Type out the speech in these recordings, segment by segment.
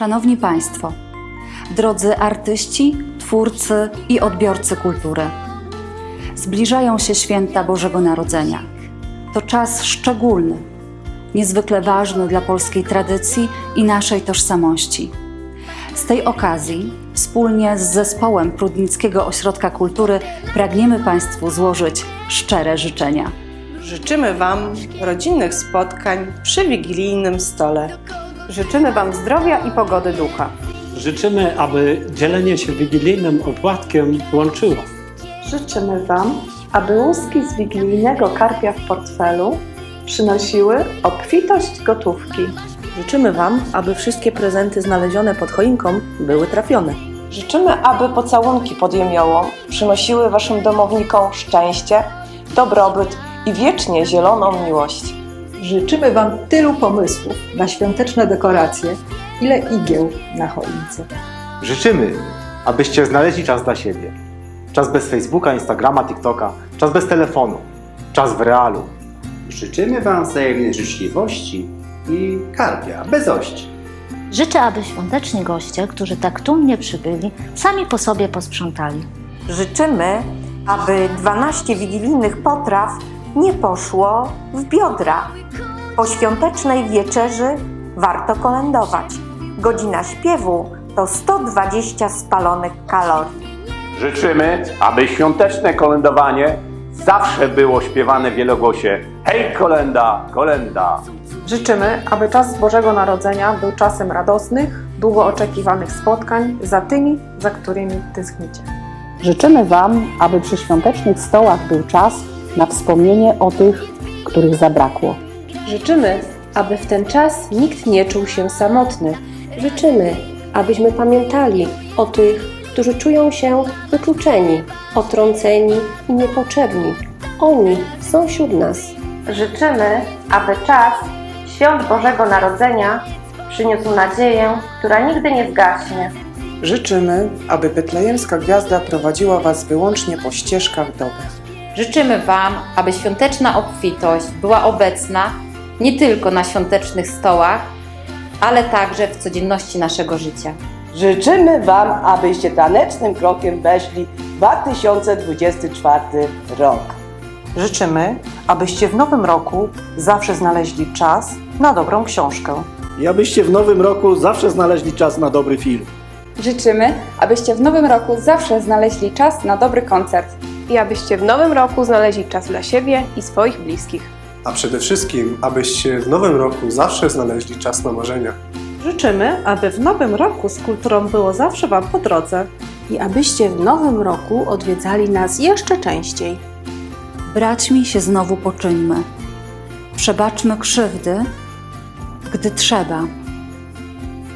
Szanowni Państwo, drodzy artyści, twórcy i odbiorcy kultury, zbliżają się święta Bożego Narodzenia. To czas szczególny, niezwykle ważny dla polskiej tradycji i naszej tożsamości. Z tej okazji, wspólnie z zespołem Prudnickiego Ośrodka Kultury, pragniemy Państwu złożyć szczere życzenia. Życzymy Wam rodzinnych spotkań przy wigilijnym stole. Życzymy Wam zdrowia i pogody ducha. Życzymy, aby dzielenie się wigilijnym opłatkiem łączyło. Życzymy Wam, aby łuski z wigilijnego karpia w portfelu przynosiły obfitość gotówki. Życzymy Wam, aby wszystkie prezenty znalezione pod choinką były trafione. Życzymy, aby pocałunki pod jemiołą przynosiły Waszym domownikom szczęście, dobrobyt i wiecznie zieloną miłość. Życzymy Wam tylu pomysłów na świąteczne dekoracje, ile igieł na choince. Życzymy, abyście znaleźli czas dla siebie. Czas bez Facebooka, Instagrama, TikToka, czas bez telefonu, czas w realu. Życzymy Wam wzajemnej życzliwości i karpia, bezości. Życzę, aby świąteczni goście, którzy tak tłumnie przybyli, sami po sobie posprzątali. Życzymy, aby 12 wigilijnych potraw nie poszło w biodra. Po świątecznej wieczerzy warto kolędować. Godzina śpiewu to 120 spalonych kalorii. Życzymy, aby świąteczne kolędowanie zawsze było śpiewane w wielogłosie Hej kolenda, kolenda! Życzymy, aby czas Bożego Narodzenia był czasem radosnych, długo oczekiwanych spotkań za tymi, za którymi tęsknicie. Życzymy Wam, aby przy świątecznych stołach był czas na wspomnienie o tych, których zabrakło. Życzymy, aby w ten czas nikt nie czuł się samotny. Życzymy, abyśmy pamiętali o tych, którzy czują się wykluczeni, otrąceni i niepotrzebni. Oni są wśród nas. Życzymy, aby czas świąt Bożego Narodzenia przyniósł nadzieję, która nigdy nie zgaśnie. Życzymy, aby betlejemska gwiazda prowadziła Was wyłącznie po ścieżkach dobrych. Życzymy Wam, aby świąteczna obfitość była obecna nie tylko na świątecznych stołach, ale także w codzienności naszego życia. Życzymy Wam, abyście tanecznym krokiem weszli w 2024 rok. Życzymy, abyście w nowym roku zawsze znaleźli czas na dobrą książkę. I abyście w nowym roku zawsze znaleźli czas na dobry film. Życzymy, abyście w nowym roku zawsze znaleźli czas na dobry koncert. I abyście w nowym roku znaleźli czas dla siebie i swoich bliskich. A przede wszystkim, abyście w nowym roku zawsze znaleźli czas na marzenia. Życzymy, aby w nowym roku z kulturą było zawsze Wam po drodze. I abyście w nowym roku odwiedzali nas jeszcze częściej. Braćmi się znowu poczyńmy. Przebaczmy krzywdy, gdy trzeba.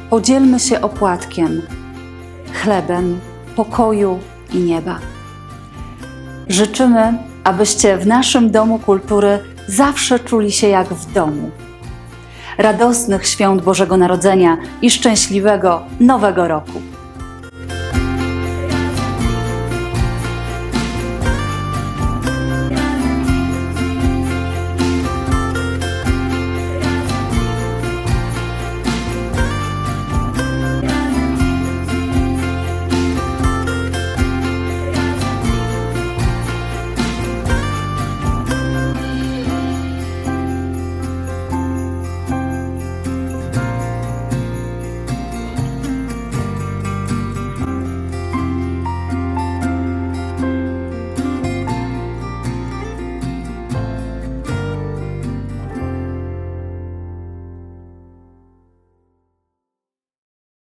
Podzielmy się opłatkiem, chlebem, pokoju i nieba. Życzymy, abyście w naszym domu kultury zawsze czuli się jak w domu. Radosnych świąt Bożego Narodzenia i szczęśliwego Nowego Roku!